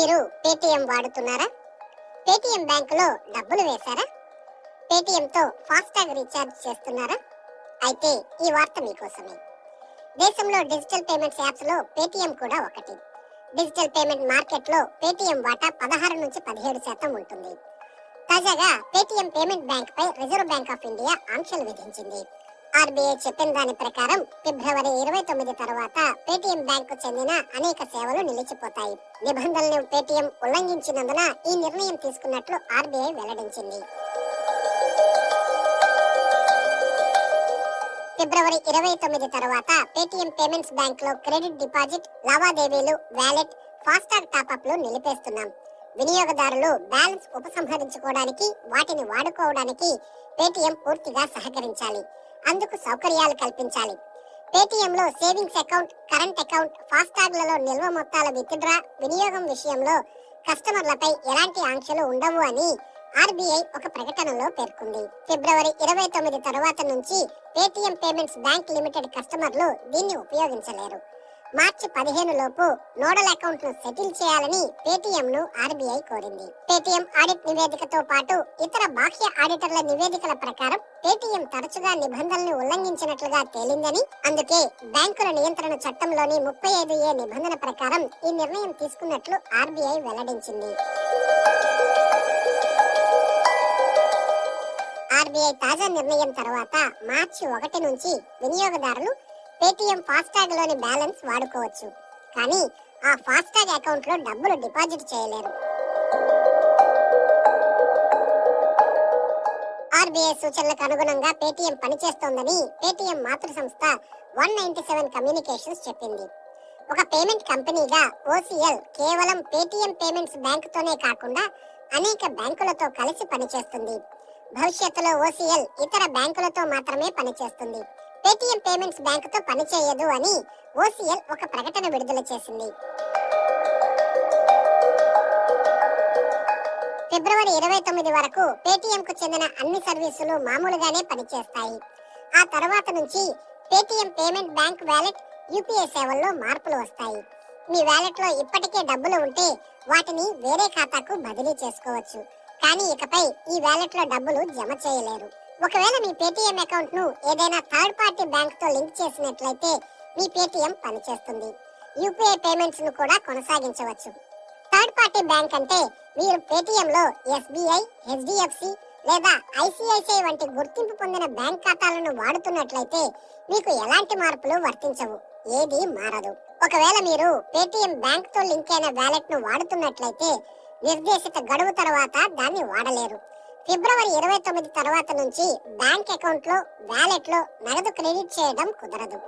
మీరు పేటిఎం వాడుతున్నారా? పేటిఎం బ్యాంకులో డబ్బులు వేశారా? పేటిఎంతో ఫాస్టాగ్ రీఛార్జ్ చేస్తున్నారా? అయితే ఈ వార్త మీకోసమే. దేశంలో డిజిటల్ పేమెంట్స్ యాప్స్లో పేటిఎం కూడా ఒకటి. డిజిటల్ పేమెంట్ మార్కెట్లో పేటిఎం వాటా పదహారు నుంచి పదిహేడు శాతం ఉంటుంది. తాజాగా పేటిఎం పేమెంట్ బ్యాంక్పై రిజర్వ్ బ్యాంక్ ఆఫ్ ఇండియా ఆంక్షలు విధించింది. ఆర్బీఐ చెప్పిన దాని ప్రకారం ఫిబ్రవరి ఇరవై తొమ్మిది తర్వాత పేటిఎం బ్యాంకు చెందిన అనేక సేవలు నిలిచిపోతాయి. నిబంధనలను పేటిఎం ఉల్లంఘించినందున ఈ నిర్ణయం తీసుకున్నట్లు ఆర్బీఐ వెల్లడించింది. ఫిబ్రవరి ఇరవై తొమ్మిది తర్వాత పేటిఎం పేమెంట్స్ బ్యాంక్లో క్రెడిట్ డిపాజిట్ లావాదేవీలు వ్యాలెట్ ఫాస్టాగ్ టాపప్లు నిలిపేస్తున్నాం. వినియోగదారులు బ్యాలెన్స్ ఉపసంహరించుకోవడానికి వాటిని వాడుకోవడానికి పేటిఎం పూర్తిగా సహకరించాలి. అందుకు సౌకర్యాలు కల్పించాలి. పేటీఎంలో సేవింగ్స్ అకౌంట్ కరెంట్ అకౌంట్ ఫాస్టాగ్లలో నిల్వ మొత్తాల విత్డ్రా వినియోగం విషయంలో కస్టమర్లపై ఎలాంటి ఆంక్షలు ఉండవు అని ఆర్బీఐ ఒక ప్రకటనలో పేర్కొంది. ఫిబ్రవరి ఇరవై తొమ్మిది తర్వాత నుంచి పేటిఎం పేమెంట్స్ బ్యాంక్ లిమిటెడ్ కస్టమర్లు దీన్ని ఉపయోగించలేరు. మార్చి పదిహేను లోపు నోడల్ అకౌంట్ను సెటిల్ చేయాలని పేటిఎం ను ఆర్బీఐ కోరింది. పేటిఎం ఆడిట్ నివేదికతో పాటు ఇతర బాహ్య ఆడిటర్ల నివేదికల ప్రకారం పేటిఎం తరచుగా నిబంధనలను ఉల్లంఘించినట్లుగా తేలిందని అందుకే బ్యాంకుల నియంత్రణ చట్టంలోని ముప్పై ఐదు ఏ నిబంధన ప్రకారం ఈ నిర్ణయం తీసుకున్నట్లు ఆర్బీఐ వెల్లడించింది. ఆర్బీఐ తాజా నిర్ణయం తర్వాత మార్చి ఒకటి నుంచి వినియోగదారులు పేటిఎం ఫాస్టాగ్లోని బ్యాలెన్స్ వాడుకోవచ్చు. కానీ ఆ ఫాస్టాగ్ అకౌంట్లో డబ్బులు డిపాజిట్ చేయలేరు. ఆర్బీఐ సూచనలకు అనుగుణంగా పేటిఎం పనిచేస్తోందని పేటిఎం మాతృ సంస్థ వన్ నైన్టీ సెవెన్ కమ్యూనికేషన్స్ చెప్పింది. ఒక పేమెంట్ కంపెనీగా ఓసిఎల్ కేవలం పేటిఎం పేమెంట్స్ బ్యాంకుతోనే కాకుండా అనేక బ్యాంకులతో కలిసి పనిచేస్తుంది. భవిష్యత్తులో ఓసిఎల్ ఇతర బ్యాంకులతో మాత్రమే పనిచేస్తుంది. పేటిఎం పేమెంట్స్ బ్యాంకుతో పనిచేయదు అని ఓసీఎల్ ఒక ప్రకటన విడుదల చేసింది. ఫిబ్రవరి ఇరవై తొమ్మిది వరకు పేటిఎం కు చెందిన అన్ని సర్వీసులు మామూలుగానే పనిచేస్తాయి. ఆ తర్వాత నుంచి Paytm payment bank wallet UPI సేవల్లో మార్పులు వస్తాయి. మీ వ్యాలెట్లో ఇప్పటికే డబ్బులు ఉంటే వాటిని వేరే ఖాతాకు బదిలీ చేసుకోవచ్చు. కానీ ఇకపై ఈ వ్యాలెట్లో డబ్బులు జమ చేయలేరు. ఒకవేళ మీ పేటిఎం అకౌంట్ను ఏదైనా థర్డ్ పార్టీ బ్యాంక్తో లింక్ చేసినట్లయితే మీ పేటిఎం పనిచేస్తుంది. యూపీఐ పేమెంట్స్ను కూడా కొనసాగించవచ్చు. థర్డ్ పార్టీ బ్యాంక్ అంటే మీరు పేటిఎం లో ఎస్బీఐ హెచ్డిఎఫ్సి లేదా ఐసిఐసిఐ వంటి గుర్తింపు పొందిన బ్యాంక్ ఖాతాలను వాడుతున్నట్లయితే మీకు ఎలాంటి మార్పులు వర్తించవు. ఏది మారదు. ఒకవేళ మీరు పేటిఎం బ్యాంక్తో లింక్ అయిన వ్యాలెట్ను వాడుతున్నట్లయితే నిర్దేశిత గడువు తర్వాత దాన్ని వాడలేరు. ఫిబ్రవరి ఇరవై తొమ్మిది తర్వాత నుంచి బ్యాంక్ అకౌంట్లు లో నగదు క్రెడిట్ చేయడం కుదరదు.